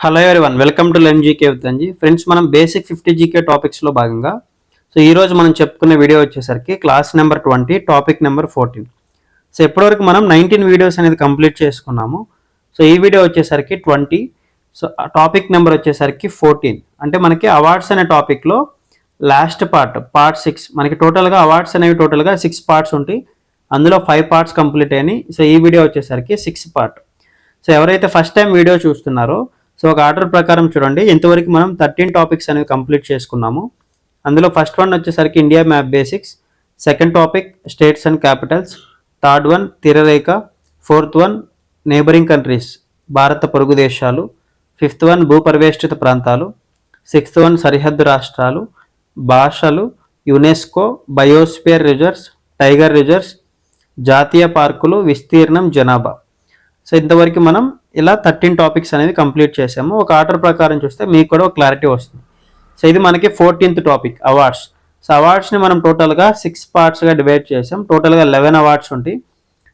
Hello one welcome to లెన్ GK with friends మనం basic fifty GK టాపిక్స్లో భాగంగా so ఈరోజు మనం చెప్పుకునే వీడియో వచ్చేసరికి class number twenty topic number fourteen so ఇప్పటివరకు మనం నైన్టీన్ వీడియోస్ అనేది కంప్లీట్ చేసుకున్నాము. సో ఈ వీడియో వచ్చేసరికి ట్వంటీ సో టాపిక్ నెంబర్ వచ్చేసరికి ఫోర్టీన్ అంటే మనకి అవార్డ్స్ అనే టాపిక్లో లాస్ట్ పార్ట్ పార్ట్ సిక్స్ మనకి టోటల్గా అవార్డ్స్ అనేవి టోటల్గా సిక్స్ పార్ట్స్ ఉంటాయి. అందులో ఫైవ్ పార్ట్స్ కంప్లీట్ అయినాయి. సో ఈ వీడియో వచ్చేసరికి సిక్స్ పార్ట్ సో ఎవరైతే ఫస్ట్ టైం వీడియో చూస్తున్నారో సో ఒక ఆర్డర్ ప్రకారం చూడండి. ఇంతవరకు మనం థర్టీన్ టాపిక్స్ అనేవి కంప్లీట్ చేసుకున్నాము. అందులో ఫస్ట్ వన్ వచ్చేసరికి India map basics second topic states and capitals third one తీరరేఖ fourth one neighbouring countries భారత పొరుగు దేశాలు ఫిఫ్త్ వన్ భూపరివేష్టిత ప్రాంతాలు సిక్స్త్ వన్ సరిహద్దు రాష్ట్రాలు భాషలు UNESCO biosphere reserves tiger reserves జాతీయ పార్కులు విస్తీర్ణం జనాభా. సో ఇంతవరకు మనం ఇలా థర్టీన్ టాపిక్స్ అనేది కంప్లీట్ చేసాము ఒక ఆర్డర్ ప్రకారం చూస్తే మీకు కూడా ఒక క్లారిటీ వస్తుంది. సో ఇది మనకి ఫోర్టీన్త్ టాపిక్ అవార్డ్స్ సో అవార్డ్స్ని మనం టోటల్గా సిక్స్ పార్ట్స్గా డివైడ్ చేసాం టోటల్గా లెవెన్ అవార్డ్స్ ఉంటాయి.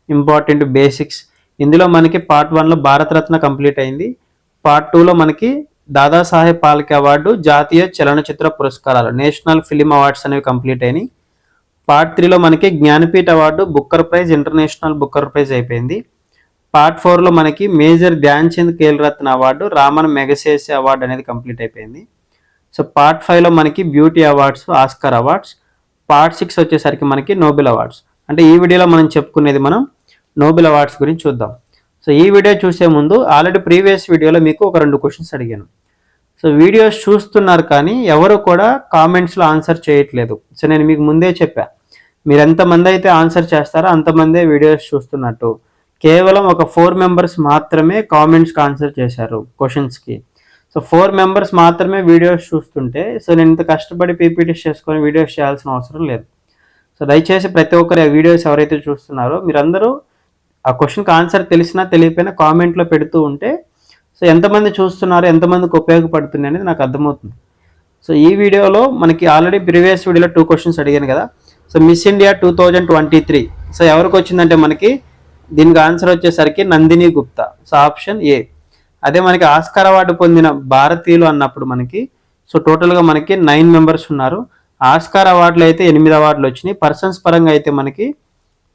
ఇంపార్టెంట్ బేసిక్స్ ఇందులో మనకి పార్ట్ వన్లో భారతరత్న కంప్లీట్ అయింది. పార్ట్ టూలో మనకి దాదాసాహెబ్ పాల్కే అవార్డు జాతీయ చలనచిత్ర పురస్కారాలు నేషనల్ ఫిలిం అవార్డ్స్ అనేవి కంప్లీట్ అయినాయి. పార్ట్ త్రీలో మనకి Jnanpith award Booker prize international Booker prize అయిపోయింది. పార్ట్ ఫోర్లో మనకి major Dhyan Chand Khel Ratna award Ramon Magsaysay award అనేది కంప్లీట్ అయిపోయింది. సో పార్ట్ ఫైవ్లో మనకి beauty awards Oscar awards part six వచ్చేసరికి మనకి నోబెల్ అవార్డ్స్. అంటే ఈ వీడియోలో మనం చెప్పుకునేది మనం నోబెల్ అవార్డ్స్ గురించి చూద్దాం. సో ఈ వీడియో చూసే ముందు ఆల్రెడీ ప్రీవియస్ వీడియోలో మీకు ఒక రెండు క్వశ్చన్స్ అడిగాను. సో వీడియోస్ చూస్తున్నారు కానీ ఎవరు కూడా కామెంట్స్లో ఆన్సర్ చేయట్లేదు. సో నేను మీకు ముందే చెప్పా. మీరు ఎంతమంది అయితే ఆన్సర్ చేస్తారో అంతమందే వీడియోస్ చూస్తున్నట్టు. కేవలం ఒక ఫోర్ మెంబర్స్ మాత్రమే కామెంట్స్కి ఆన్సర్ చేశారు క్వశ్చన్స్కి సో ఫోర్ మెంబర్స్ మాత్రమే వీడియోస్ చూస్తుంటే సో నేను ఇంత కష్టపడి పీపీటీస్ చేసుకొని వీడియోస్ చేయాల్సిన అవసరం లేదు. సో దయచేసి ప్రతి ఒక్కరు ఆ వీడియోస్ ఎవరైతే చూస్తున్నారో మీరందరూ ఆ క్వశ్చన్కి ఆన్సర్ తెలిసినా తెలియకపోయినా కామెంట్లో పెడుతూ ఉంటే సో ఎంతమంది చూస్తున్నారు ఎంతమందికి ఉపయోగపడుతుంది అనేది నాకు అర్థమవుతుంది. సో ఈ వీడియోలో మనకి ఆల్రెడీ ప్రీవియస్ వీడియోలో టూ క్వశ్చన్స్ అడిగాను కదా. So miss India two thousand twenty three. So ఎవరికి వచ్చిందంటే మనకి దీనికి ఆన్సర్ వచ్చేసరికి Nandini Gupta. So option A అదే మనకి ఆస్కార్ అవార్డు పొందిన భారతీయులు అన్నప్పుడు మనకి సో టోటల్గా మనకి నైన్ మెంబర్స్ ఉన్నారు. ఆస్కార్ అవార్డులు అయితే ఎనిమిది అవార్డులు వచ్చినాయి. పర్సన్స్ పరంగా అయితే మనకి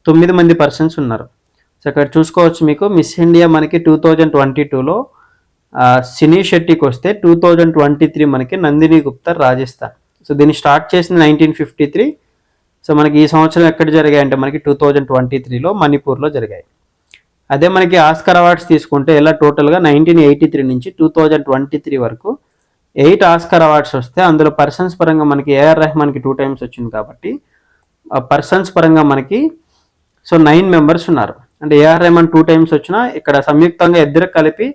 తొమ్మిది మంది పర్సన్స్ ఉన్నారు. సో ఇక్కడ చూసుకోవచ్చు మీకు మిస్ ఇండియా మనకి టూ థౌజండ్ ట్వంటీ టూలో సినీ షెట్టికి వస్తే టూ థౌజండ్ ట్వంటీ త్రీ మనకి నందిని గుప్తా రాజస్థాన్. సో దీన్ని స్టార్ట్ చేసింది నైన్టీన్ ఫిఫ్టీ త్రీ సో మనకి ఈ సంవత్సరం ఎక్కడ జరిగాయి అంటే మనకి టూ థౌజండ్ ట్వంటీ త్రీలో మణిపూర్లో జరిగాయి. అదే మనకి ఆస్కర్ అవార్డ్స్ తీసుకుంటే ఇలా టోటల్గా నైన్టీన్ ఎయిటీ త్రీ నుంచి టూ థౌజండ్ ట్వంటీ త్రీ వరకు ఎయిట్ ఆస్కర్ అవార్డ్స్ వస్తే అందులో పర్సన్స్ పరంగా మనకి ఏఆర్ రెహమాన్కి టూ టైమ్స్ వచ్చింది కాబట్టి పర్సన్స్ పరంగా మనకి సో నైన్ మెంబర్స్ ఉన్నారు. అంటే ఏఆర్ రెహమాన్ టూ టైమ్స్ వచ్చినా ఇక్కడ సంయుక్తంగా ఇద్దరు కలిపి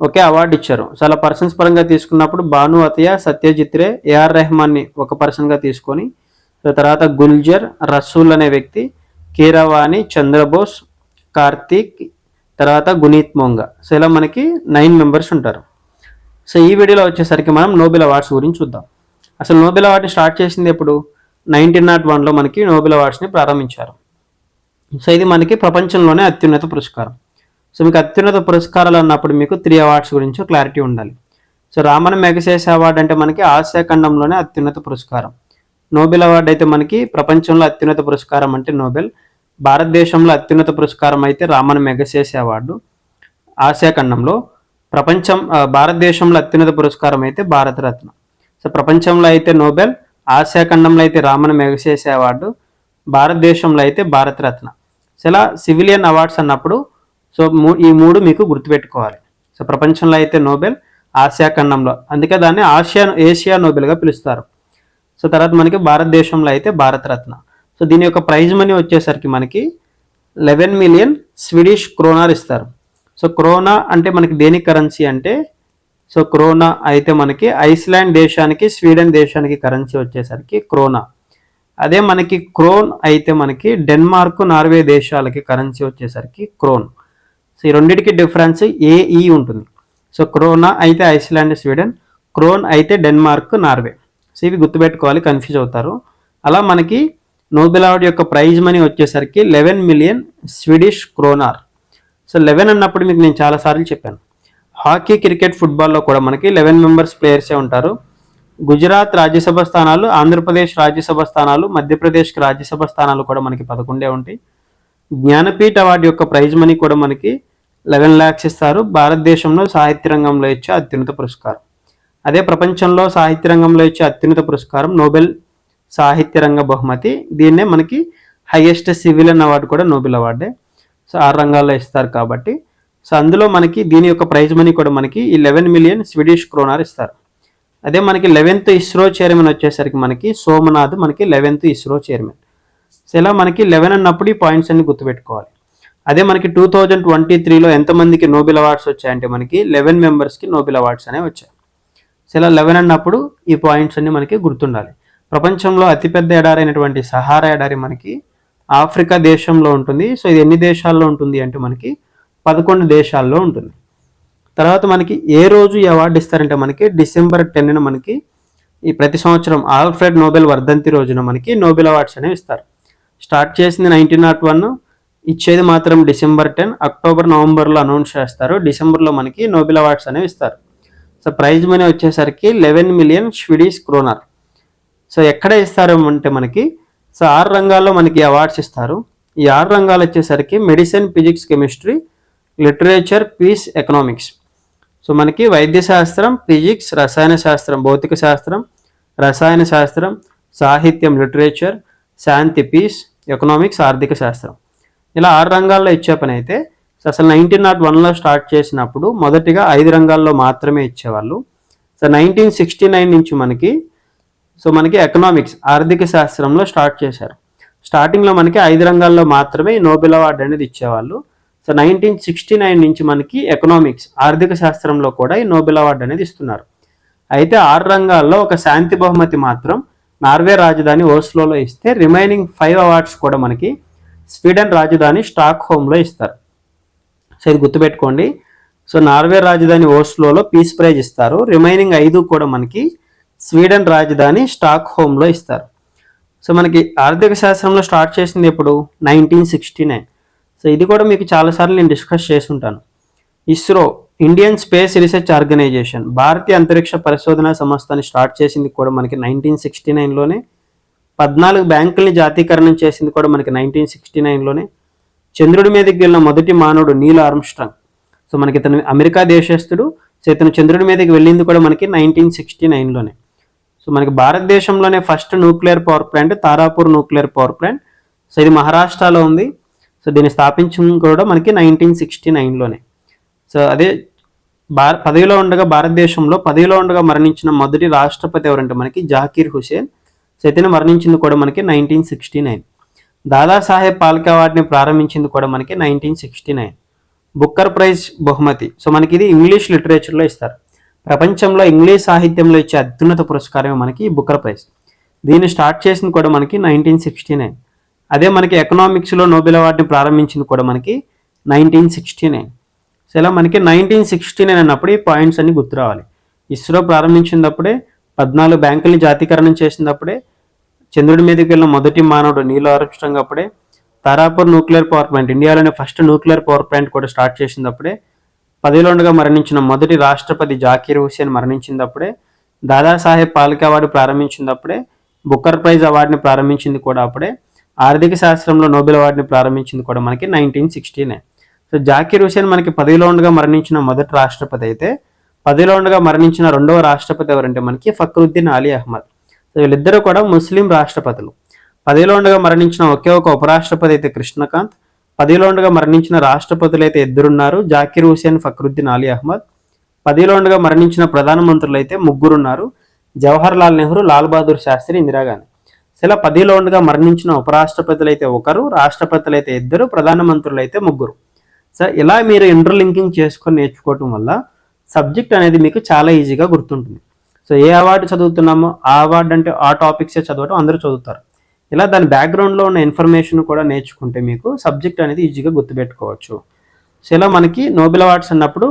ఒకే అవార్డు ఇచ్చారు. సో అలా పర్సన్స్ పరంగా తీసుకున్నప్పుడు భాను అతయ్య సత్యజిత్ రే ఏఆర్ రెహమాన్ని ఒక పర్సన్గా తీసుకొని తర్వాత గుల్జర్ రసూల్ అనే వ్యక్తి కీరవాణి చంద్రబోస్ కార్తీక్ తర్వాత గునీత్ మోంగ. సో ఇలా మనకి నైన్ మెంబర్స్ ఉంటారు. సో ఈ వీడియోలో వచ్చేసరికి మనం నోబెల్ అవార్డ్స్ గురించి చూద్దాం. అసలు నోబెల్ అవార్డ్ని స్టార్ట్ చేసింది ఎప్పుడు? నైన్టీన్ నాట్ వన్లో మనకి నోబెల్ అవార్డ్స్ని ప్రారంభించారు. సో ఇది మనకి ప్రపంచంలోనే అత్యున్నత పురస్కారం. సో మీకు అత్యున్నత పురస్కారాలు అన్నప్పుడు మీకు త్రీ అవార్డ్స్ గురించి క్లారిటీ ఉండాలి. సో రామన్ మెగసేస్ అవార్డు అంటే మనకి ఆసియా ఖండంలోనే అత్యున్నత పురస్కారం. నోబెల్ అవార్డు అయితే మనకి ప్రపంచంలో అత్యున్నత పురస్కారం అంటే నోబెల్ భారతదేశంలో అత్యున్నత పురస్కారం అయితే రామన్ మెగసేసే అవార్డు. ఆసియా ఖండంలో ప్రపంచం భారతదేశంలో అత్యున్నత పురస్కారం అయితే భారతరత్న. సో ప్రపంచంలో అయితే నోబెల్ ఆసియా ఖండంలో అయితే రామన్ మెగసేసే అవార్డు భారతదేశంలో అయితే భారతరత్న. సో ఇలా సివిలియన్ అవార్డ్స్ అన్నప్పుడు సో ఈ మూడు మీకు గుర్తుపెట్టుకోవాలి. సో ప్రపంచంలో అయితే నోబెల్ ఆసియా ఖండంలో అందుకే దాన్ని ఆసియా ఏషియా నోబెల్గా పిలుస్తారు. సో తర్వాత మనకి భారతదేశంలో అయితే భారతరత్న. సో దీని యొక్క ప్రైజ్ మనీ వచ్చేసరికి మనకి లెవెన్ మిలియన్ స్వీడిష్ క్రోనార్ ఇస్తారు. సో క్రోనా అంటే మనకి దేని కరెన్సీ అంటే సో క్రోనా అయితే మనకి ఐస్లాండ్ దేశానికి స్వీడన్ దేశానికి కరెన్సీ వచ్చేసరికి క్రోనా. అదే మనకి క్రోన్ అయితే మనకి డెన్మార్క్ నార్వే దేశాలకి కరెన్సీ వచ్చేసరికి క్రోన్. సో ఈ రెండింటికి డిఫరెన్స్ ఏఈ ఉంటుంది. సో క్రోనా అయితే ఐస్లాండ్ స్వీడన్ క్రోన్ అయితే డెన్మార్క్ నార్వే. సో ఇవి గుర్తుపెట్టుకోవాలి కన్ఫ్యూజ్ అవుతారు. అలా మనకి నోబెల్ అవార్డు యొక్క ప్రైజ్ మనీ వచ్చేసరికి eleven million Swedish kronor so eleven అన్నప్పుడు మీకు నేను చాలాసార్లు చెప్పాను. హాకీ క్రికెట్ ఫుట్బాల్లో కూడా మనకి లెవెన్ మెంబర్స్ ప్లేయర్సే ఉంటారు. గుజరాత్ రాజ్యసభ స్థానాలు ఆంధ్రప్రదేశ్ రాజ్యసభ స్థానాలు మధ్యప్రదేశ్కి రాజ్యసభ స్థానాలు కూడా మనకి పదకొండే ఉంటాయి. జ్ఞానపీఠ అవార్డు యొక్క ప్రైజ్ మనీ కూడా మనకి లెవెన్ ల్యాక్స్ ఇస్తారు. భారతదేశంలో సాహిత్య రంగంలో ఇచ్చే అత్యున్నత పురస్కారం. అదే ప్రపంచంలో సాహిత్య రంగంలో ఇచ్చే అత్యున్నత పురస్కారం నోబెల్ సాహిత్య రంగ బహుమతి. దీన్నే మనకి హైయెస్ట్ అన్న అవార్డు కూడా నోబెల్ అవార్డే. సో ఆరు రంగాల్లో ఇస్తారు కాబట్టి. సో అందులో మనకి దీని యొక్క ప్రైజ్ మనీ కూడా మనకి ఈ లెవెన్ మిలియన్ స్వీడిష్ క్రోనార్ ఇస్తారు. అదే మనకి లెవెన్త్ ఇస్రో చైర్మన్ వచ్చేసరికి మనకి సోమనాథ్ మనకి లెవెన్త్ ఇస్రో చైర్మన్ సో ఇలా మనకి లెవెన్ అన్నప్పుడు ఈ పాయింట్స్ అన్ని గుర్తుపెట్టుకోవాలి. అదే మనకి టూ థౌజండ్ ట్వంటీ త్రీలో ఎంతమందికి నోబెల్ అవార్డ్స్ వచ్చాయంటే మనకి లెవెన్ మెంబర్స్కి నోబెల్ అవార్డ్స్ అనేవి వచ్చాయి. ఇలా లెవెన్ అన్నప్పుడు ఈ పాయింట్స్ అన్ని మనకి గుర్తుండాలి. ప్రపంచంలో అతిపెద్ద ఎడారి అయినటువంటి సహారా ఎడారి మనకి ఆఫ్రికా దేశంలో ఉంటుంది. సో ఇది ఎన్ని దేశాల్లో ఉంటుంది అంటే మనకి పదకొండు దేశాల్లో ఉంటుంది. తర్వాత మనకి ఏ రోజు ఈ అవార్డు ఇస్తారంటే మనకి డిసెంబర్ టెన్న మనకి ఈ ప్రతి సంవత్సరం ఆల్ఫ్రెడ్ నోబెల్ వర్ధంతి రోజున మనకి నోబెల్ అవార్డ్స్ అనేవి ఇస్తారు. స్టార్ట్ చేసింది నైన్టీన్ నాట్ వన్ ఇచ్చేది మాత్రం డిసెంబర్ టెన్ అక్టోబర్ నవంబర్లో అనౌన్స్ చేస్తారు. డిసెంబర్లో మనకి నోబెల్ అవార్డ్స్ అనేవి ఇస్తారు. సో ప్రైజ్ మనీ వచ్చేసరికి eleven million Swedish kronor so ఎక్కడ ఇస్తారు అంటే మనకి సో ఆరు రంగాల్లో మనకి అవార్డ్స్ ఇస్తారు. ఈ ఆరు రంగాలు వచ్చేసరికి medicine physics chemistry literature peace economics so మనకి వైద్య శాస్త్రం ఫిజిక్స్ రసాయన శాస్త్రం భౌతిక శాస్త్రం రసాయన శాస్త్రం సాహిత్యం లిటరేచర్ శాంతి పీస్ ఎకనామిక్స్ ఆర్థిక శాస్త్రం. ఇలా ఆరు రంగాల్లో ఇచ్చే పని అయితే సో అసలు నైన్టీన్ నాట్ వన్లో స్టార్ట్ చేసినప్పుడు మొదటిగా ఐదు రంగాల్లో మాత్రమే ఇచ్చేవాళ్ళు. సో నైన్టీన్ సిక్స్టీ నైన్ నుంచి మనకి సో మనకి ఎకనామిక్స్ ఆర్థిక శాస్త్రంలో స్టార్ట్ చేశారు. స్టార్టింగ్లో మనకి ఐదు రంగాల్లో మాత్రమే నోబెల్ అవార్డు అనేది ఇచ్చేవాళ్ళు. సో నైన్టీన్ సిక్స్టీ నైన్ నుంచి మనకి ఎకనామిక్స్ ఆర్థిక శాస్త్రంలో కూడా ఈ నోబెల్ అవార్డు అనేది ఇస్తున్నారు. అయితే ఆరు రంగాల్లో ఒక శాంతి బహుమతి మాత్రం నార్వే రాజధాని ఓస్లోలో ఇస్తే రిమైనింగ్ ఫైవ్ అవార్డ్స్ కూడా మనకి స్వీడన్ రాజధాని స్టాక్ హోమ్లో ఇస్తారు. సో ఇది గుర్తుపెట్టుకోండి. సో నార్వే రాజధాని ఓస్లోలో పీస్ ప్రైజ్ ఇస్తారు. రిమైనింగ్ ఐదు కూడా మనకి స్వీడన్ రాజధాని స్టాక్ హోమ్లో ఇస్తారు. సో మనకి ఆర్థిక శాస్త్రంలో స్టార్ట్ చేసింది ఎప్పుడు? Nineteen sixty nine. సో ఇది కూడా మీకు చాలాసార్లు నేను డిస్కస్ చేసి ఉంటాను ISRO Indian space research organisation భారతీయ అంతరిక్ష పరిశోధన సంస్థని స్టార్ట్ చేసింది కూడా మనకి నైన్టీన్ సిక్స్టీ నైన్లోనే. పద్నాలుగు బ్యాంకుల్ని జాతీకరణం చేసింది కూడా మనకి నైన్టీన్ సిక్స్టీ నైన్లోనే. చంద్రుడి మీదకి వెళ్ళిన మొదటి మానవుడు నీల్ ఆర్మ్స్ట్రాంగ్. సో మనకి ఇతను అమెరికా దేశస్థుడు. సో ఇతను చంద్రుడి మీదకి వెళ్ళింది కూడా మనకి నైన్టీన్ సిక్స్టీ నైన్లోనే. సో మనకి భారతదేశంలోనే first nuclear power plant Tarapur nuclear power plant. So ఇది మహారాష్ట్రలో ఉంది. సో దీన్ని స్థాపించింది కూడా మనకి నైన్టీన్ సిక్స్టీ నైన్లోనే. సో అదే భార పదవిలో ఉండగా భారతదేశంలో పదవిలో ఉండగా మరణించిన మొదటి రాష్ట్రపతి ఎవరంటే మనకి జాకీర్ హుసేన్ సో ఇతను మరణించింది కూడా మనకి nineteen sixty nine. Dadasaheb Phalke అవార్డుని ప్రారంభించింది కూడా మనకి nineteen sixty nine. Booker prize బహుమతి. సో మనకి ఇది ఇంగ్లీష్ లిటరేచర్లో ఇస్తారు. ప్రపంచంలో ఇంగ్లీష్ సాహిత్యంలో ఇచ్చే అత్యున్నత పురస్కారమే మనకి బుక్కర్ ప్రైజ్. దీన్ని స్టార్ట్ చేసింది కూడా మనకి నైన్టీన్ సిక్స్టీ నైన్. అదే మనకి ఎకనామిక్స్లో నోబెల్ అవార్డుని ప్రారంభించింది కూడా మనకి నైన్టీన్ సిక్స్టీ నైన్. సో ఇలా మనకి నైన్టీన్ సిక్స్టీ నైన్ అన్నప్పుడు ఈ పాయింట్స్ అన్ని గుర్తు రావాలి. ఇస్రో ప్రారంభించినప్పుడే పద్నాలుగు బ్యాంకుల్ని జాతీకరణం చేసినప్పుడే చంద్రుడి మీదకి వెళ్ళిన మొదటి మానవుడు నీలో ఆర్మ్స్ట్రాంగ్ అప్పుడే తారాపూర్ న్యూక్లియర్ పవర్ ప్లాంట్ ఇండియాలోనే ఫస్ట్ న్యూక్లియర్ పవర్ ప్లాంట్ కూడా స్టార్ట్ చేసినప్పుడే పదిలోండుగా మరణించిన మొదటి రాష్ట్రపతి జాకీర్ హుసేన్ మరణించినప్పుడే దాదాసాహెబ్ పాల్కే అవార్డు ప్రారంభించినప్పుడే బుక్కర్ ప్రైజ్ అవార్డుని ప్రారంభించింది కూడా అప్పుడే. ఆర్థిక శాస్త్రంలో నోబెల్ అవార్డుని ప్రారంభించింది కూడా మనకి nineteen sixty nine so Zakir Hussain మనకి పదిలో ఉండగా మరణించిన మొదటి రాష్ట్రపతి అయితే పదిలో ఉండగా మరణించిన రెండవ రాష్ట్రపతి ఎవరంటే మనకి ఫక్రుద్దీన్ అలీ అహ్మద్. వీళ్ళిద్దరూ కూడా ముస్లిం రాష్ట్రపతులు. పదిలో ఉండగా మరణించిన ఒకే ఒక ఉపరాష్ట్రపతి అయితే కృష్ణకాంత్ పదిలో ఉండగా మరణించిన రాష్ట్రపతులు అయితే ఇద్దరున్నారు జాకీర్ హుసేన్ ఫక్రుద్దీన్ అలీ అహ్మద్. పదిలో ఉండగా మరణించిన ప్రధానమంత్రులు అయితే ముగ్గురున్నారు జవహర్ లాల్ నెహ్రూ లాల్ బహదూర్ శాస్త్రి ఇందిరాగాంధీ. ఇలా పదిలో ఉండగా మరణించిన ఉపరాష్ట్రపతులు అయితే ఒకరు రాష్ట్రపతులు అయితే ఇద్దరు ప్రధానమంత్రులు అయితే ముగ్గురు. సో ఇలా మీరు ఇంటర్లింకింగ్ చేసుకొని నేర్చుకోవటం వల్ల సబ్జెక్ట్ అనేది మీకు చాలా ఈజీగా గుర్తుంటుంది. సో ఏ అవార్డు చదువుతున్నామో ఆ అవార్డు అంటే ఆ టాపిక్సే చదవటం అందరూ చదువుతారు. ఇలా దాని బ్యాక్గ్రౌండ్లో ఉన్న ఇన్ఫర్మేషన్ కూడా నేర్చుకుంటే మీకు సబ్జెక్ట్ అనేది ఈజీగా గుర్తుపెట్టుకోవచ్చు. సో ఇలా మనకి నోబెల్ అవార్డ్స్ అన్నప్పుడు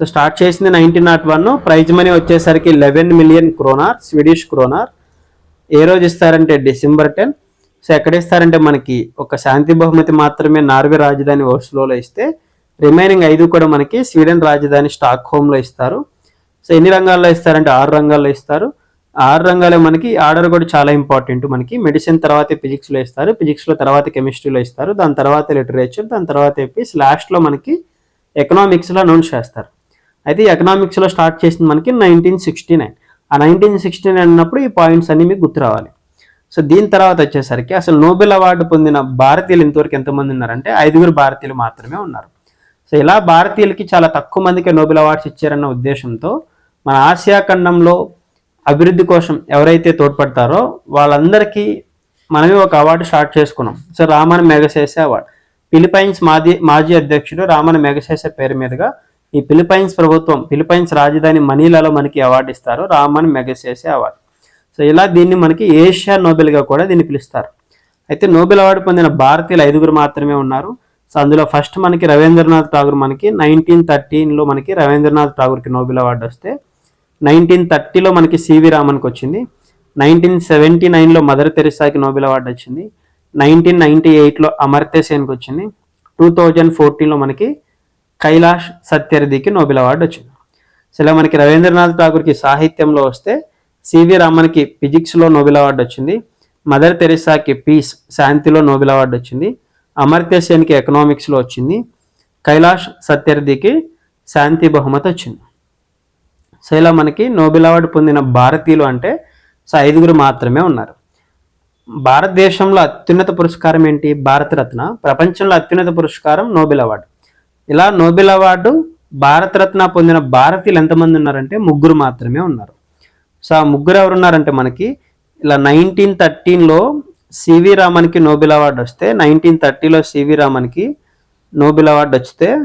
సో స్టార్ట్ చేసింది nineteen nought one prize money వచ్చేసరికి eleven million kronor Swedish kronor ఏ రోజు ఇస్తారంటే డిసెంబర్ టెన్ సో ఎక్కడ ఇస్తారంటే మనకి ఒక శాంతి బహుమతి మాత్రమే నార్వే రాజధాని ఓస్లోలో ఇస్తే రిమైనింగ్ ఐదు కూడా మనకి స్వీడన్ రాజధాని స్టాక్ హోమ్లో ఇస్తారు. సో ఎన్ని రంగాల్లో ఇస్తారంటే ఆరు రంగాల్లో ఇస్తారు. ఆరు రంగాలే మనకి ఆర్డర్ కూడా చాలా ఇంపార్టెంట్ మనకి. మెడిసిన్ తర్వాత ఫిజిక్స్లో ఇస్తారు. ఫిజిక్స్లో తర్వాత కెమిస్ట్రీలో ఇస్తారు. దాని తర్వాత లిటరేచర్ దాని తర్వాత చెప్పేసి లాస్ట్లో మనకి ఎకనామిక్స్లో అనౌన్స్ చేస్తారు. అయితే ఎకనామిక్స్లో స్టార్ట్ చేసింది మనకి నైన్టీన్ సిక్స్టీ నైన్. ఆ నైన్టీన్ సిక్స్టీ నైన్ అన్నప్పుడు ఈ పాయింట్స్ అన్ని మీకు గుర్తు రావాలి. సో దీని తర్వాత వచ్చేసరికి అసలు నోబెల్ అవార్డు పొందిన భారతీయులు ఇంతవరకు ఎంతమంది ఉన్నారంటే ఐదుగురు భారతీయులు మాత్రమే ఉన్నారు. సో ఇలా భారతీయులకి చాలా తక్కువ మందికి నోబెల్ అవార్డ్స్ ఇచ్చారన్న ఉద్దేశంతో మన ఆసియా ఖండంలో అభివృద్ధి కోసం ఎవరైతే తోడ్పడతారో వాళ్ళందరికీ మనమే ఒక అవార్డు స్టార్ట్ చేసుకున్నాం. So Ramon Magsaysay award. Philippines మాజీ మాజీ అధ్యక్షుడు రామన్ మెగసేసే పేరు మీదుగా ఈ ఫిలిపైన్స్ ప్రభుత్వం ఫిలిపైన్స్ రాజధాని మనీలాలో మనకి అవార్డు ఇస్తారు. Raman Magsaysay award. సో ఇలా దీన్ని మనకి ఏషియా నోబెల్గా కూడా దీన్ని పిలుస్తారు. అయితే నోబెల్ అవార్డు పొందిన భారతీయులు ఐదుగురు మాత్రమే ఉన్నారు. సో అందులో ఫస్ట్ మనకి రవీంద్రనాథ్ ఠాగూర్ మనకి నైన్టీన్ థర్టీన్లో మనకి రవీంద్రనాథ్ ఠాగూర్కి నోబెల్ అవార్డు వస్తే నైన్టీన్ థర్టీలో మనకి సివి రామన్కి వచ్చింది. నైన్టీన్ సెవెంటీ నైన్లో మదర్ తెరిసాకి నోబెల్ అవార్డు వచ్చింది. నైన్టీన్ నైన్టీ ఎయిట్లో అమర్త్య సేన్కి వచ్చింది. టూ థౌజండ్ ఫోర్టీన్లో మనకి కైలాష్ సత్యర్థికి నోబెల్ అవార్డు వచ్చింది. సో ఇలా మనకి రవీంద్రనాథ్ ఠాగూర్కి సాహిత్యంలో వస్తే సివి రామన్కి ఫిజిక్స్లో నోబెల్ అవార్డు వచ్చింది. మదర్ తెరిసాకి పీస్ శాంతిలో నోబెల్ అవార్డు వచ్చింది. అమర్త్య సేన్కి ఎకనామిక్స్లో వచ్చింది. కైలాష్ సత్యర్థికి శాంతి బహుమతి వచ్చింది. సో ఇలా మనకి నోబెల్ అవార్డు పొందిన భారతీయులు అంటే సో ఐదుగురు మాత్రమే ఉన్నారు. భారతదేశంలో అత్యున్నత పురస్కారం ఏంటి? భారతరత్న. ప్రపంచంలో అత్యున్నత పురస్కారం నోబెల్ అవార్డు. ఇలా నోబెల్ అవార్డు భారతరత్న పొందిన భారతీయులు ఎంతమంది ఉన్నారంటే ముగ్గురు మాత్రమే ఉన్నారు. సో ఆ ముగ్గురు ఎవరున్నారంటే మనకి ఇలా నైన్టీన్ థర్టీన్లో సివి రామన్కి నోబెల్ అవార్డు వస్తే నైన్టీన్ థర్టీలో సివి రామన్కి నోబెల్ అవార్డు వస్తే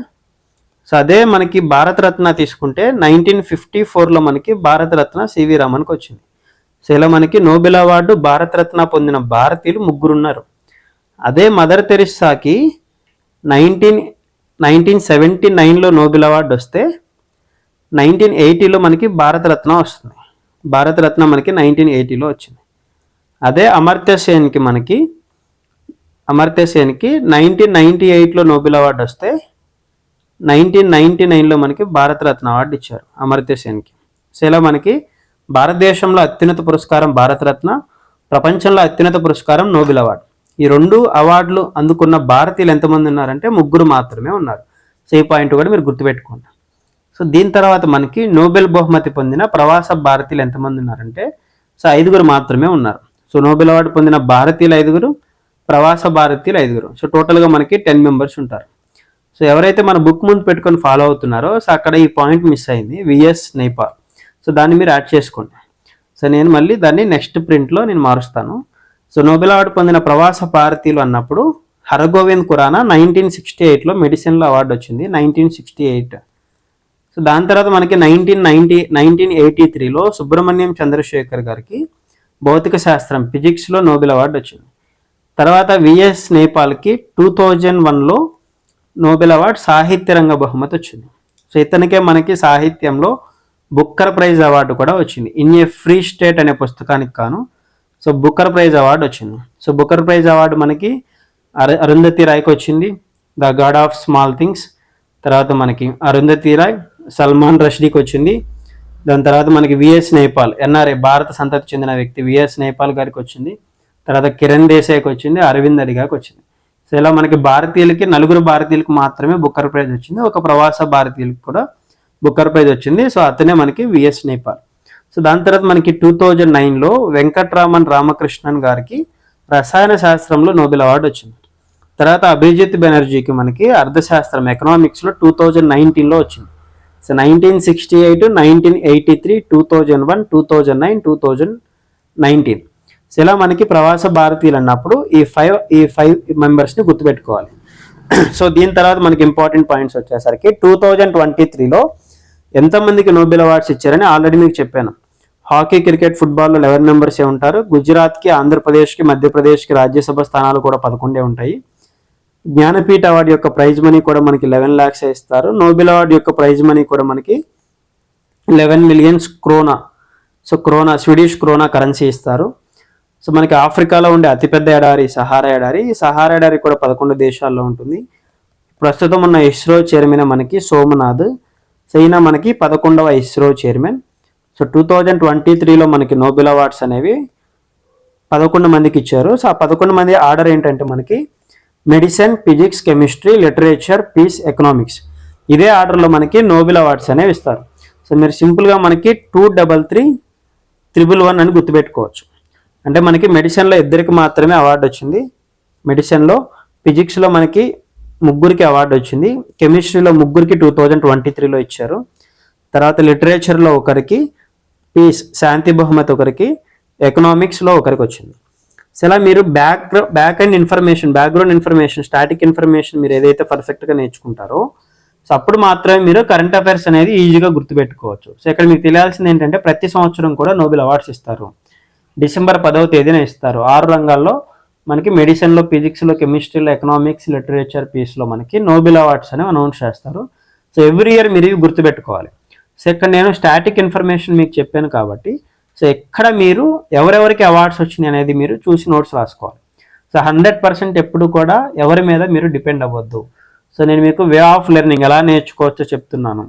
సో అదే మనకి భారతరత్న తీసుకుంటే నైన్టీన్ ఫిఫ్టీ ఫోర్లో మనకి భారతరత్న సివి రామన్కి వచ్చింది. సో ఇలా మనకి నోబెల్ అవార్డు భారతరత్న పొందిన భారతీయులు ముగ్గురున్నారు. అదే మదర్ తెరిస్సాకి నైన్టీన్ నైన్టీన్ సెవెంటీ నైన్లో నోబెల్ అవార్డు వస్తే నైన్టీన్ ఎయిటీలో మనకి భారతరత్న వస్తుంది. భారతరత్న మనకి నైన్టీన్ ఎయిటీలో వచ్చింది. అదే అమర్త్య సేన్కి మనకి అమర్త్య సేన్కి నైన్టీన్ నైన్టీ ఎయిట్లో నోబెల్ అవార్డు వస్తే నైన్టీన్ నైన్టీ నైన్లో మనకి భారతరత్న అవార్డు ఇచ్చారు అమర్త్య సేన్కి. సో ఇలా మనకి భారతదేశంలో అత్యున్నత పురస్కారం భారతరత్న ప్రపంచంలో అత్యున్నత పురస్కారం నోబెల్ అవార్డు ఈ రెండు అవార్డులు అందుకున్న భారతీయులు ఎంతమంది ఉన్నారంటే ముగ్గురు మాత్రమే ఉన్నారు. సో ఈ పాయింట్ కూడా మీరు గుర్తుపెట్టుకోండి. సో దీని తర్వాత మనకి నోబెల్ బహుమతి పొందిన ప్రవాస భారతీయులు ఎంతమంది ఉన్నారంటే సో ఐదుగురు మాత్రమే ఉన్నారు. సో నోబెల్ అవార్డు పొందిన భారతీయులు ఐదుగురు ప్రవాస భారతీయులు ఐదుగురు. సో టోటల్గా మనకి టెన్ మెంబర్స్ ఉంటారు. సో ఎవరైతే మన బుక్ ముందు పెట్టుకొని ఫాలో అవుతున్నారో సో అక్కడ ఈ పాయింట్ మిస్ అయింది విఎస్ నేపాల్ సో దాన్ని మీరు యాడ్ చేసుకోండి. సో నేను మళ్ళీ దాన్ని నెక్స్ట్ ప్రింట్లో నేను మారుస్తాను. సో నోబెల్ అవార్డు పొందిన ప్రవాస భారతీయులు అన్నప్పుడు హరగోవింద్ ఖురానా నైన్టీన్ సిక్స్టీ ఎయిట్లో మెడిసిన్లో అవార్డు వచ్చింది నైన్టీన్ సిక్స్టీ ఎయిట్ సో దాని తర్వాత మనకి నైన్టీన్ నైన్టీ నైన్టీన్ ఎయిటీ త్రీలో సుబ్రహ్మణ్యం చంద్రశేఖర్ గారికి భౌతిక శాస్త్రం ఫిజిక్స్లో నోబెల్ అవార్డు వచ్చింది. తర్వాత విఎస్ నేపాల్కి టూ థౌజండ్ వన్లో నోబెల్ అవార్డు సాహిత్య రంగ బహుమతి వచ్చింది. సో ఇతనికే మనకి సాహిత్యంలో బుక్కర్ ప్రైజ్ అవార్డు కూడా వచ్చింది. ఇన్ ఏ ఫ్రీ స్టేట్ అనే పుస్తకానికి కాను. సో బుక్కర్ ప్రైజ్ అవార్డు వచ్చింది. సో బుక్కర్ ప్రైజ్ అవార్డు మనకి అరు అరుంధతి రాయ్కి వచ్చింది. The God of Small Things. తర్వాత మనకి అరుంధతి రాయ్ సల్మాన్ రష్డీకి వచ్చింది. దాని తర్వాత మనకి విఎస్ నేపాల్ ఎన్ఆర్ఏ భారత సంతతి చెందిన వ్యక్తి విఎస్ నేపాల్ గారికి వచ్చింది. తర్వాత కిరణ్ దేశాయ్కి వచ్చింది అరవింద్ అడిగాకి వచ్చింది. సో ఇలా మనకి భారతీయులకి నలుగురు భారతీయులకు మాత్రమే బుక్కర్ ప్రైజ్ వచ్చింది. ఒక ప్రవాస భారతీయులకు కూడా బుక్కర్ ప్రైజ్ వచ్చింది. సో అతనే మనకి విఎస్ నేపాల్. సో దాని తర్వాత మనకి టూ థౌజండ్ నైన్లో వెంకట్రామన్ రామకృష్ణన్ గారికి రసాయన శాస్త్రంలో నోబెల్ అవార్డు వచ్చింది. తర్వాత అభిజిత్ బెనర్జీకి మనకి అర్థశాస్త్రం ఎకనామిక్స్లో టూ థౌజండ్ నైన్టీన్లో వచ్చింది. So nineteen sixty eight nineteen eighty three two thousand one two thousand nine two thousand nineteen so ఇలా మనకి ప్రవాస భారతీయులు అన్నప్పుడు ఈ ఫైవ్ ఈ ఫైవ్ మెంబర్స్ని గుర్తుపెట్టుకోవాలి. సో దీని తర్వాత మనకి ఇంపార్టెంట్ పాయింట్స్ వచ్చేసరికి టూ థౌజండ్ ట్వంటీ త్రీలో ఎంతమందికి నోబెల్ అవార్డ్స్ ఇచ్చారని ఆల్రెడీ మీకు చెప్పాను. హాకీ క్రికెట్ ఫుట్బాల్లో లెవెన్ మెంబర్సే ఉంటారు? గుజరాత్కి ఆంధ్రప్రదేశ్కి మధ్యప్రదేశ్కి రాజ్యసభ స్థానాలు కూడా పదకొండే ఉంటాయి. జ్ఞానపీఠ అవార్డు యొక్క ప్రైజ్ మనీ కూడా మనకి లెవెన్ ల్యాక్స్ ఇస్తారు. నోబెల్ అవార్డు యొక్క ప్రైజ్ మనీ కూడా మనకి eleven millions krona so krona Swedish krona currency ఇస్తారు. సో మనకి ఆఫ్రికాలో ఉండే అతిపెద్ద ఎడారి సహారా ఎడారి. ఈ సహారా ఎడారి కూడా పదకొండు దేశాల్లో ఉంటుంది. ప్రస్తుతం ఉన్న ఇస్రో చైర్మన్ మనకి సోమనాథ్. సో ఈయన మనకి పదకొండవ ISRO chairman. So two thousand twenty త్రీలో మనకి నోబెల్ అవార్డ్స్ అనేవి పదకొండు మందికి ఇచ్చారు. సో ఆ పదకొండు మంది ఆర్డర్ ఏంటంటే మనకి medicine physics chemistry literature peace economics. ఇదే ఆర్డర్లో మనకి నోబెల్ అవార్డ్స్ అనేవి ఇస్తారు. సో మీరు సింపుల్గా మనకి two double three triple one అని గుర్తుపెట్టుకోవచ్చు. అంటే మనకి మెడిసిన్లో ఇద్దరికి మాత్రమే అవార్డు వచ్చింది. మెడిసిన్లో ఫిజిక్స్లో మనకి ముగ్గురికి అవార్డు వచ్చింది. కెమిస్ట్రీలో ముగ్గురికి టూ థౌజండ్ ట్వంటీ త్రీలో ఇచ్చారు. తర్వాత లిటరేచర్లో ఒకరికి పీస్ శాంతి బహుమతి ఒకరికి ఎకనామిక్స్లో ఒకరికి వచ్చింది. సో ఇలా మీరు back back and information background information static information మీరు ఏదైతే పర్ఫెక్ట్గా నేర్చుకుంటారో సో అప్పుడు మాత్రమే మీరు కరెంట్ అఫైర్స్ అనేది ఈజీగా గుర్తుపెట్టుకోవచ్చు. సో ఇక్కడ మీకు తెలియాల్సింది ఏంటంటే ప్రతి సంవత్సరం కూడా నోబెల్ అవార్డ్స్ ఇస్తారు. డిసెంబర్ పదవ తేదీన ఇస్తారు. ఆరు రంగాల్లో మనకి మెడిసిన్లో ఫిజిక్స్లో కెమిస్ట్రీలో ఎకనామిక్స్ లిటరేచర్ పీస్లో మనకి నోబెల్ అవార్డ్స్ అనేవి అనౌన్స్ చేస్తారు. సో ఎవ్రీ ఇయర్ మీరు ఇవి గుర్తుపెట్టుకోవాలి. సో ఇక్కడ నేను స్టాటిక్ ఇన్ఫర్మేషన్ మీకు చెప్పాను కాబట్టి సో ఎక్కడ మీరు ఎవరెవరికి అవార్డ్స్ వచ్చినాయి అనేది మీరు చూసి నోట్స్ రాసుకోవాలి. సో హండ్రెడ్ పర్సెంట్ ఎప్పుడు కూడా ఎవరి మీద మీరు డిపెండ్ అవ్వద్దు. సో నేను మీకు వే ఆఫ్ లెర్నింగ్ ఎలా నేర్చుకోవచ్చో చెప్తున్నాను.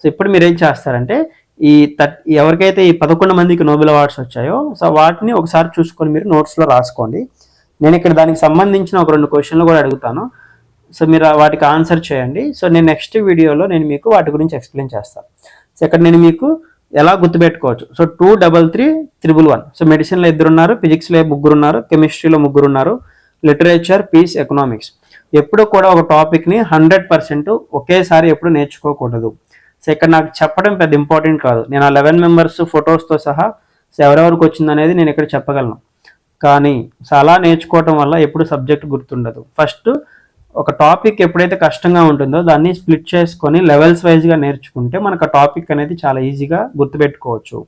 సో ఇప్పుడు మీరు ఏం చేస్తారంటే ఈ థర్ట్ ఎవరికైతే ఈ పదకొండు మందికి నోబెల్ అవార్డ్స్ వచ్చాయో సో వాటిని ఒకసారి చూసుకొని మీరు నోట్స్లో రాసుకోండి. నేను ఇక్కడ దానికి సంబంధించిన ఒక రెండు క్వశ్చన్లు కూడా అడుగుతాను. సో మీరు వాటికి ఆన్సర్ చేయండి. సో నేను నెక్స్ట్ వీడియోలో నేను మీకు వాటి గురించి ఎక్స్ప్లెయిన్ చేస్తాను. సో ఇక్కడ నేను మీకు ఎలా గుర్తుపెట్టుకోవచ్చు. So two double three triple one so మెడిసిన్లో ఇద్దరు ఉన్నారు ఫిజిక్స్లో ముగ్గురు ఉన్నారు కెమిస్ట్రీలో ముగ్గురు ఉన్నారు లిటరేచర్ పీస్ ఎకనామిక్స్ ఎప్పుడు కూడా ఒక టాపిక్ని హండ్రెడ్ పర్సెంట్ ఒకేసారి ఎప్పుడు నేర్చుకోకూడదు. సో ఇక్కడ నాకు చెప్పడం పెద్ద ఇంపార్టెంట్ కాదు. నేను ఆ లెవెన్ మెంబర్స్ ఫొటోస్తో సహా సో ఎవరెవరికి వచ్చిందనేది నేను ఇక్కడ చెప్పగలను. కానీ సో అలా నేర్చుకోవటం వల్ల ఎప్పుడు సబ్జెక్ట్ గుర్తుండదు. ఫస్ట్ ఒక టాపిక్ ఎప్పుడైతే కష్టంగా ఉంటుందో దాన్ని స్ప్లిట్ చేసుకొని లెవెల్స్ వైజ్గా నేర్చుకుంటే మనకు ఆ టాపిక్ అనేది చాలా ఈజీగా గుర్తుపెట్టుకోవచ్చు.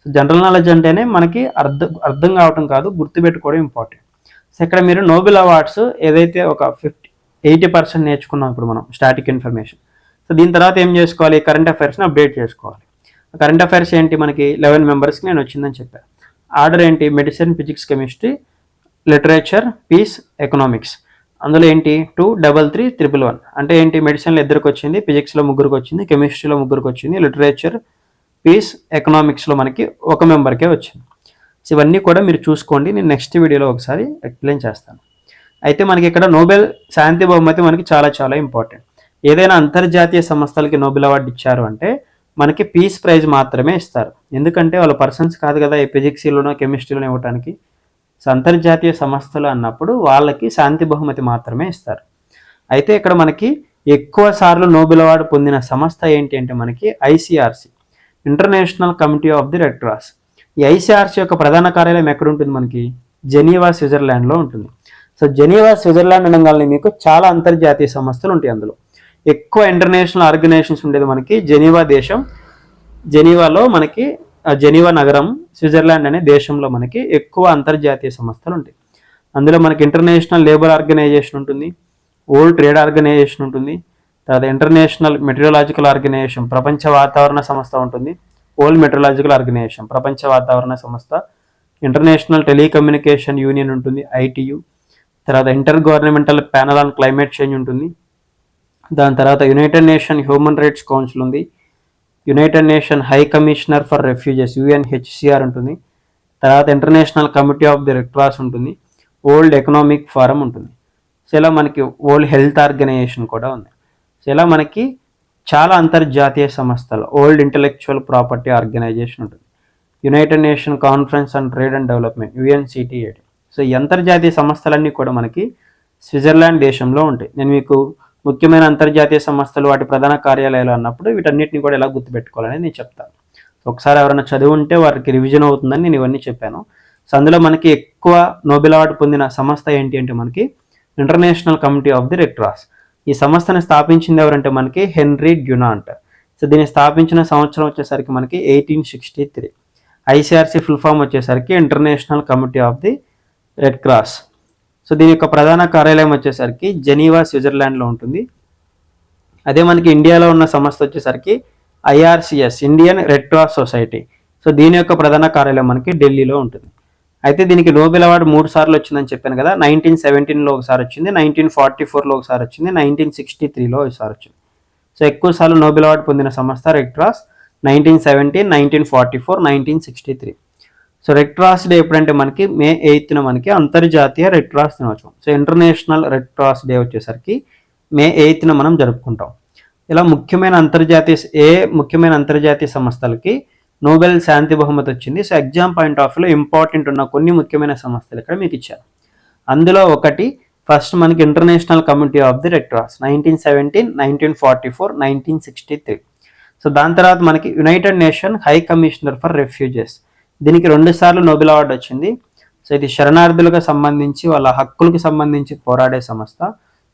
సో జనరల్ నాలెడ్జ్ అంటేనే మనకి అర్థం అర్థం కావటం కాదు గుర్తుపెట్టుకోవడం ఇంపార్టెంట్. సో ఇక్కడ మీరు నోబెల్ అవార్డ్స్ ఏదైతే ఒక ఫిఫ్టీ ఎయిటీ పర్సెంట్ నేర్చుకున్నాం ఇప్పుడు మనం స్టాటిక్ ఇన్ఫర్మేషన్. సో దీని తర్వాత ఏం చేసుకోవాలి? కరెంట్ అఫైర్స్ని అప్డేట్ చేసుకోవాలి. కరెంట్ అఫైర్స్ ఏంటి? మనకి లెవెన్ మెంబర్స్కి నేను వచ్చిందని చెప్పాను ఆర్డర్ ఏంటి? Medicine physics chemistry literature peace economics అందులో ఏంటి? Two double three triple one అంటే ఏంటి? మెడిసిన్లో ఇద్దరికి వచ్చింది ఫిజిక్స్లో ముగ్గురికి వచ్చింది కెమిస్ట్రీలో ముగ్గురికి వచ్చింది లిటరేచర్ పీస్ ఎకనామిక్స్లో మనకి ఒక మెంబర్కే వచ్చింది. సో ఇవన్నీ కూడా మీరు చూసుకోండి. నేను నెక్స్ట్ వీడియోలో ఒకసారి ఎక్స్ప్లెయిన్ చేస్తాను. అయితే మనకి ఇక్కడ నోబెల్ శాంతి బహుమతి మనకి చాలా చాలా ఇంపార్టెంట్ ఏదైనా అంతర్జాతీయ సంస్థలకి నోబెల్ అవార్డు ఇచ్చారు అంటే మనకి పీస్ ప్రైజ్ మాత్రమే ఇస్తారు. ఎందుకంటే వాళ్ళ పర్సన్స్ కాదు కదా ఈ ఫిజిక్స్లోనో కెమిస్ట్రీలోనో ఇవ్వడానికి సో అంతర్జాతీయ సంస్థలు అన్నప్పుడు వాళ్ళకి శాంతి బహుమతి మాత్రమే ఇస్తారు. అయితే ఇక్కడ మనకి ఎక్కువ సార్లు నోబెల్ అవార్డు పొందిన సంస్థ ఏంటి అంటే మనకి ICRC international committee of the Red Cross ఈ ఐసీఆర్సీ యొక్క ప్రధాన కార్యాలయం ఎక్కడ ఉంటుంది మనకి? జెనీవా స్విట్జర్లాండ్లో ఉంటుంది. సో జెనీవా స్విట్జర్లాండ్ అనగానే మీకు చాలా అంతర్జాతీయ సంస్థలు ఉంటాయి అందులో. ఎక్కువ ఇంటర్నేషనల్ ఆర్గనైజేషన్స్ ఉండేది మనకి జెనీవా దేశం. జెనీవాలో మనకి జెనీవా నగరం స్విట్జర్లాండ్ అనే దేశంలో మనకి ఎక్కువ అంతర్జాతీయ సంస్థలు ఉంటాయి. అందులో మనకి ఇంటర్నేషనల్ లేబర్ ఆర్గనైజేషన్ ఉంటుంది వరల్డ్ ట్రేడ్ ఆర్గనైజేషన్ ఉంటుంది తర్వాత ఇంటర్నేషనల్ మెటీరియలాజికల్ ఆర్గనైజేషన్ ప్రపంచ వాతావరణ సంస్థ ఉంటుంది వరల్డ్ మెటీరియలాజికల్ ఆర్గనైజేషన్ ప్రపంచ వాతావరణ సంస్థ ఇంటర్నేషనల్ టెలికమ్యూనికేషన్ యూనియన్ ఉంటుంది ఐటీయు తర్వాత inter governmental panel on climate change ఉంటుంది దాని తర్వాత United Nation human rights council ఉంది. United Nation high commissioner for refugees UNHCR ఉంటుంది. తర్వాత international committee of the Red Cross ఉంటుంది. వరల్డ్ ఎకనామిక్ ఫారం ఉంటుంది. సో ఇలా మనకి వరల్డ్ హెల్త్ ఆర్గనైజేషన్ కూడా ఉంది. సో ఇలా మనకి చాలా అంతర్జాతీయ సంస్థలు వరల్డ్ ఇంటలెక్చువల్ ప్రాపర్టీ ఆర్గనైజేషన్ ఉంటుంది. United Nation conference on trade and development UNCTAD so ఈ అంతర్జాతీయ సంస్థలన్నీ కూడా మనకి స్విట్జర్లాండ్ దేశంలో ఉంటాయి. నేను మీకు ముఖ్యమైన అంతర్జాతీయ సంస్థలు వాటి ప్రధాన కార్యాలయాలు అన్నప్పుడు వీటన్నిటిని కూడా ఎలా గుర్తుపెట్టుకోవాలని నేను చెప్తాను ఒకసారి ఎవరైనా చదివి ఉంటే వారికి రివిజన్ అవుతుందని నేను ఇవన్నీ చెప్పాను. సో అందులో మనకి ఎక్కువ నోబెల్ అవార్డు పొందిన సంస్థ ఏంటి అంటే మనకి international committee of the Red Cross ఈ సంస్థను స్థాపించింది ఎవరంటే మనకి హెన్రీ డ్యునాంట్ సో దీన్ని స్థాపించిన సంవత్సరం వచ్చేసరికి మనకి eighteen sixty three ICRC full form వచ్చేసరికి international committee of the Red Cross so దీని యొక్క ప్రధాన కార్యాలయం వచ్చేసరికి జెనీవా స్విట్జర్లాండ్లో ఉంటుంది. అదే మనకి ఇండియాలో ఉన్న సంస్థ వచ్చేసరికి IRCS Indian Red Cross society. So దీని యొక్క ప్రధాన కార్యాలయం మనకి ఢిల్లీలో ఉంటుంది. అయితే దీనికి నోబెల్ అవార్డు మూడు సార్లు వచ్చిందని చెప్పాను కదా నైన్టీన్ సెవెంటీన్లో ఒకసారి వచ్చింది నైన్టీన్ ఫార్టీ ఫోర్లో ఒకసారి వచ్చింది నైన్టీన్ సిక్స్టీ త్రీలో ఒకసారి వచ్చింది. సో ఎక్కువ సార్లు నోబెల్ అవార్డు పొందిన సంస్థ Red Cross nineteen seventeen nineteen forty four nineteen sixty three. So Red Cross day ఎప్పుడంటే మనకి మే ఎయిత్న మనకి అంతర్జాతీయ రెడ్ క్రాస్ దినోత్సవం. So international Red Cross day వచ్చేసరికి మే ఎయిత్న మనం జరుపుకుంటాం. ఇలా ముఖ్యమైన అంతర్జాతీయ ఏ ముఖ్యమైన అంతర్జాతీయ సంస్థలకి నోబెల్ శాంతి బహుమతి వచ్చింది. సో ఎగ్జామ్ పాయింట్ ఆఫ్ వ్యూలో ఇంపార్టెంట్ ఉన్న కొన్ని ముఖ్యమైన సంస్థలు ఇక్కడ మీకు ఇచ్చారు అందులో ఒకటి ఫస్ట్ మనకి international committee of the Red Cross nineteen seventeen nineteen forty four nineteen sixty three so దాని తర్వాత మనకి United Nation high commissioner for refugees దీనికి రెండు సార్లు నోబెల్ అవార్డు వచ్చింది. సో ఇది శరణార్థులకు సంబంధించి వాళ్ళ హక్కులకు సంబంధించి పోరాడే సంస్థ.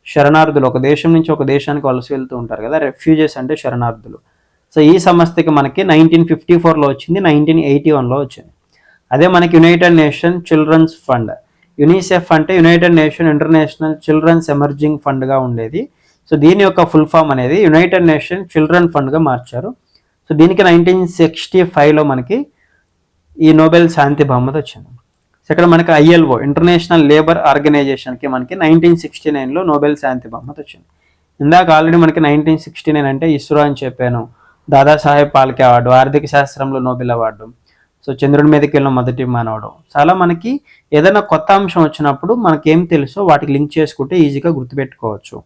శరణార్థులు ఒక దేశం నుంచి ఒక దేశానికి వలస వెళ్తూ ఉంటారు కదా రెఫ్యూజెస్ అంటే శరణార్థులు. సో ఈ సంస్థకి మనకి నైన్టీన్ ఫిఫ్టీ ఫోర్లో వచ్చింది నైన్టీన్ ఎయిటీ వన్లో వచ్చింది. అదే మనకి United Nation children's fund UNICEF అంటే United Nation international children's emerging ఫండ్గా ఉండేది. సో దీని యొక్క ఫుల్ ఫామ్ అనేది యునైటెడ్ నేషన్ చిల్డ్రన్ ఫండ్గా మార్చారు. సో దీనికి నైన్టీన్ సిక్స్టీ ఫైవ్లో మనకి ఈ నోబెల్ శాంతి బహుమతి వచ్చింది. ఇక్కడ మనకి ఐఎల్ఓ ఇంటర్నేషనల్ లేబర్ ఆర్గనైజేషన్కి మనకి నైన్టీన్ సిక్స్టీ నైన్లో నోబెల్ శాంతి బహుమతి వచ్చింది. ఇందాక ఆల్రెడీ మనకి నైన్టీన్ సిక్స్టీ నైన్ అంటే ఇస్రో అని చెప్పాను. దాదాసాహెబ్ పాల్కే అవార్డు ఆర్థిక శాస్త్రంలో నోబెల్ అవార్డు. సో చంద్రుడి మీదకి వెళ్ళిన మొదటి మానవుడు. చాలా మనకి ఏదైనా కొత్త అంశం వచ్చినప్పుడు మనకి ఏం తెలుసో వాటికి లింక్ చేసుకుంటే ఈజీగా గుర్తుపెట్టుకోవచ్చు.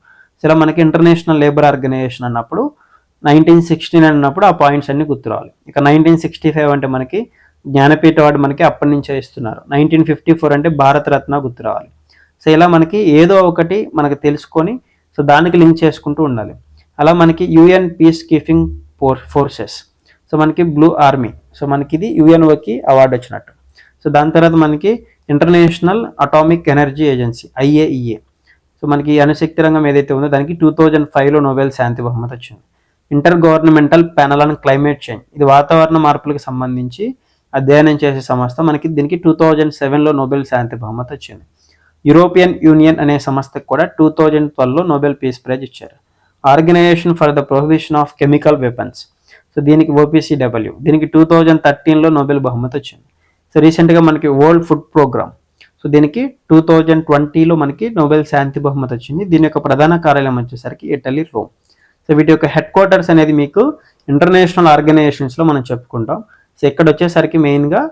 ఇలా మనకి ఇంటర్నేషనల్ లేబర్ ఆర్గనైజేషన్ అన్నప్పుడు నైన్టీన్ సిక్స్టీ నైన్ అన్నప్పుడు ఆ పాయింట్స్ అన్ని గుర్తురావాలి. ఇక నైన్టీన్ సిక్స్టీ ఫైవ్ అంటే మనకి జ్ఞానపీఠ అవార్డు మనకి అప్పటి నుంచే ఇస్తున్నారు. నైన్టీన్ ఫిఫ్టీ ఫోర్ అంటే భారతరత్న గుర్తురావాలి సో ఇలా మనకి ఏదో ఒకటి మనకు తెలుసుకొని సో దానికి లింక్ చేసుకుంటూ ఉండాలి. అలా మనకి UN peace keeping four forces. So మనకి బ్లూ ఆర్మీ. సో మనకి ఇది యుఎన్ఓకి అవార్డు వచ్చినట్టు. సో దాని తర్వాత మనకి international atomic energy agency IAEA. So మనకి అణుశక్తి రంగం ఏదైతే ఉందో దానికి టూ థౌజండ్ ఫైవ్లో నోబెల్ శాంతి బహుమతి వచ్చింది. Inter governmental panel on climate change. ఇది వాతావరణ మార్పులకు సంబంధించి అధ్యయనం చేసే సంస్థ మనకి దీనికి టూ థౌజండ్ సెవెన్లో నోబెల్ శాంతి బహుమతి వచ్చింది. యూరోపియన్ యూనియన్ అనే సంస్థకు కూడా టూ థౌజండ్ ట్వెల్వ్లో నోబెల్ పీస్ ప్రైజ్ ఇచ్చారు. Organisation for the prohibition of chemical weapons so దీనికి ఓపీసీడబ్ల్యూ దీనికి టూ థౌజండ్ థర్టీన్లో నోబెల్ బహుమతి వచ్చింది. సో రీసెంట్గా మనకి వరల్డ్ ఫుడ్ ప్రోగ్రామ్ సో దీనికి టూ థౌజండ్ ట్వంటీలో మనకి నోబెల్ శాంతి బహుమతి వచ్చింది. దీని యొక్క ప్రధాన కార్యాలయం వచ్చేసరికి ఇటలీ రోమ్ సో వీటి యొక్క హెడ్ క్వార్టర్స్ అనేది మీకు ఇంటర్నేషనల్ ఆర్గనైజేషన్స్లో మనం చెప్పుకుంటాం. సో ఇక్కడ వచ్చేసరికి మెయిన్గా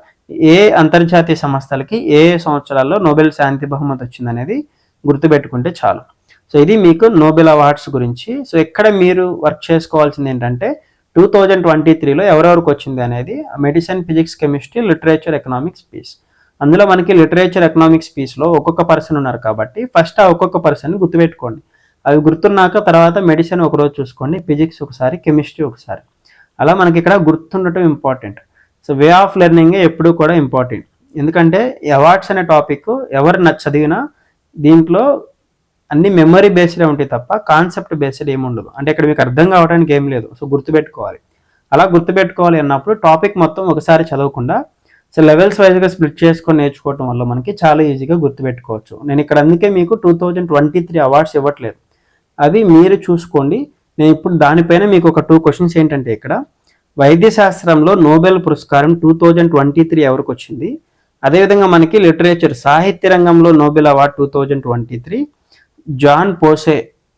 ఏ అంతర్జాతీయ సంస్థలకి ఏ సంవత్సరాల్లో నోబెల్ శాంతి బహుమతి వచ్చిందనేది గుర్తుపెట్టుకుంటే చాలు. సో ఇది మీకు నోబెల్ అవార్డ్స్ గురించి. సో ఇక్కడ మీరు వర్క్ చేసుకోవాల్సింది ఏంటంటే టూ థౌజండ్ ట్వంటీ త్రీలో ఎవరెవరికి వచ్చింది అనేది medicine physics chemistry literature economics peace అందులో మనకి లిటరేచర్ ఎకనామిక్స్ పీస్లో ఒక్కొక్క పర్సన్ ఉన్నారు కాబట్టి ఫస్ట్ ఆ ఒక్కొక్క పర్సన్ గుర్తుపెట్టుకోండి. అవి గుర్తున్నాక తర్వాత మెడిసిన్ ఒకరోజు చూసుకోండి ఫిజిక్స్ ఒకసారి కెమిస్ట్రీ ఒకసారి. అలా మనకి ఇక్కడ గుర్తుండటం important so way of learning ఎప్పుడూ కూడా ఇంపార్టెంట్ ఎందుకంటే అవార్డ్స్ అనే టాపిక్ ఎవరు చదివినా దీంట్లో అన్ని మెమరీ బేస్డే ఉంటాయి తప్ప కాన్సెప్ట్ బేస్డ్ ఏమి ఉండదు. అంటే ఇక్కడ మీకు అర్థం కావడానికి ఏం లేదు. సో గుర్తుపెట్టుకోవాలి. అలా గుర్తుపెట్టుకోవాలి అన్నప్పుడు టాపిక్ మొత్తం ఒకసారి చదవకుండా సో లెవెల్స్ వైజ్గా స్ప్లిట్ చేసుకొని నేర్చుకోవటం వల్ల మనకి చాలా ఈజీగా గుర్తుపెట్టుకోవచ్చు. నేను ఇక్కడ అందుకే మీకు two thousand twenty three awards ఇవ్వట్లేదు. అవి మీరు చూసుకోండి. నేను ఇప్పుడు దానిపైన మీకు ఒక టూ క్వశ్చన్స్ ఏంటంటే ఇక్కడ వైద్య శాస్త్రంలో నోబెల్ పురస్కారం టూ థౌజండ్ ట్వంటీ త్రీ ఎవరికి వచ్చింది? అదేవిధంగా మనకి లిటరేచర్ సాహిత్య రంగంలో Nobel award two thousand twenty three Jon Fosse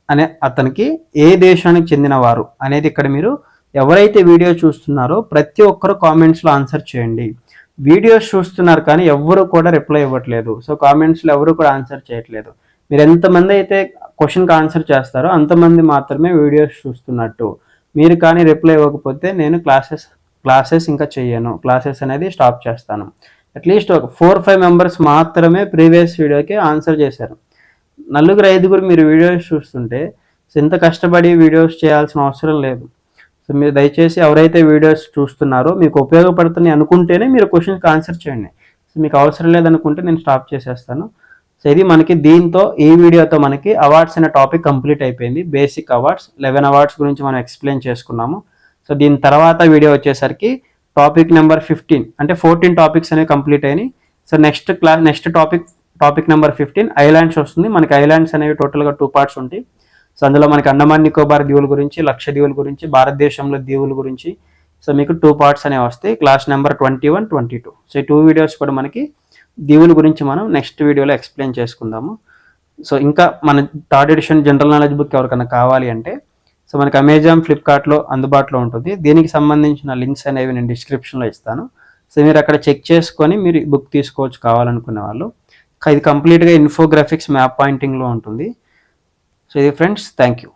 అనే అతనికి ఏ దేశానికి చెందినవారు అనేది ఇక్కడ మీరు ఎవరైతే వీడియో చూస్తున్నారో ప్రతి ఒక్కరు కామెంట్స్లో ఆన్సర్ చేయండి. వీడియోస్ చూస్తున్నారు కానీ ఎవరు కూడా రిప్లై ఇవ్వట్లేదు. సో కామెంట్స్లో ఎవరు కూడా ఆన్సర్ చేయట్లేదు. మీరు ఎంతమంది అయితే క్వశ్చన్కి ఆన్సర్ చేస్తారో అంతమంది మాత్రమే వీడియోస్ చూస్తున్నట్టు. మీరు కానీ రిప్లై ఇవ్వకపోతే నేను క్లాసెస్ క్లాసెస్ ఇంకా చెయ్యను. క్లాసెస్ అనేది స్టాప్ చేస్తాను. అట్లీస్ట్ ఒక ఫోర్ ఫైవ్ మెంబర్స్ మాత్రమే ప్రీవియస్ వీడియోకి ఆన్సర్ చేశారు. నలుగురు ఐదుగురు మీరు వీడియోస్ చూస్తుంటే ఇంత కష్టపడి వీడియోస్ చేయాల్సిన అవసరం లేదు. సో మీరు దయచేసి ఎవరైతే వీడియోస్ చూస్తున్నారో మీకు ఉపయోగపడుతున్నాయి అనుకుంటేనే మీరు క్వశ్చన్కి ఆన్సర్ చేయండి. సో మీకు అవసరం లేదనుకుంటే నేను స్టాప్ చేసేస్తాను. సో ఇది మనకి దీంతో ఈ వీడియోతో మనకి అవార్డ్స్ అనే టాపిక్ కంప్లీట్ అయిపోయింది. బేసిక్ అవార్డ్స్ లెవెన్ అవార్డ్స్ గురించి మనం ఎక్స్ప్లెయిన్ చేసుకున్నాము. సో దీని తర్వాత వీడియో వచ్చేసరికి టాపిక్ నెంబర్ ఫిఫ్టీన్ అంటే ఫోర్టీన్ టాపిక్స్ అనేవి కంప్లీట్ అయినాయి. So next class next topic topic number fifteen islands వస్తుంది. మనకి ఐలాండ్స్ అనేవి టోటల్గా టూ పార్ట్స్ ఉంటాయి. సో అందులో మనకి అండమాన్ నికోబార్ దీవుల గురించి లక్ష దీవుల గురించి భారతదేశంలో దీవుల గురించి. సో మీకు టూ పార్ట్స్ అనేవి వస్తాయి. Class number twenty one twenty two so ఈ టూ వీడియోస్ కూడా మనకి దేవుని గురించి మనం నెక్స్ట్ వీడియోలో ఎక్స్ప్లెయిన్ చేసుకుందాము. సో ఇంకా మన third edition general knowledge book ఎవరికైనా కావాలి అంటే సో మనకి అమెజాన్ ఫ్లిప్కార్ట్లో అందుబాటులో ఉంటుంది. దీనికి సంబంధించిన లింక్స్ అనేవి నేను డిస్క్రిప్షన్లో ఇస్తాను. సో మీరు అక్కడ చెక్ చేసుకొని మీరు బుక్ తీసుకోవచ్చు కావాలనుకునే వాళ్ళు. ఇది కంప్లీట్గా ఇన్ఫోగ్రాఫిక్స్ మ్యాప్ పాయింటింగ్లో ఉంటుంది. సో ఇది ఫ్రెండ్స్ థ్యాంక్ యూ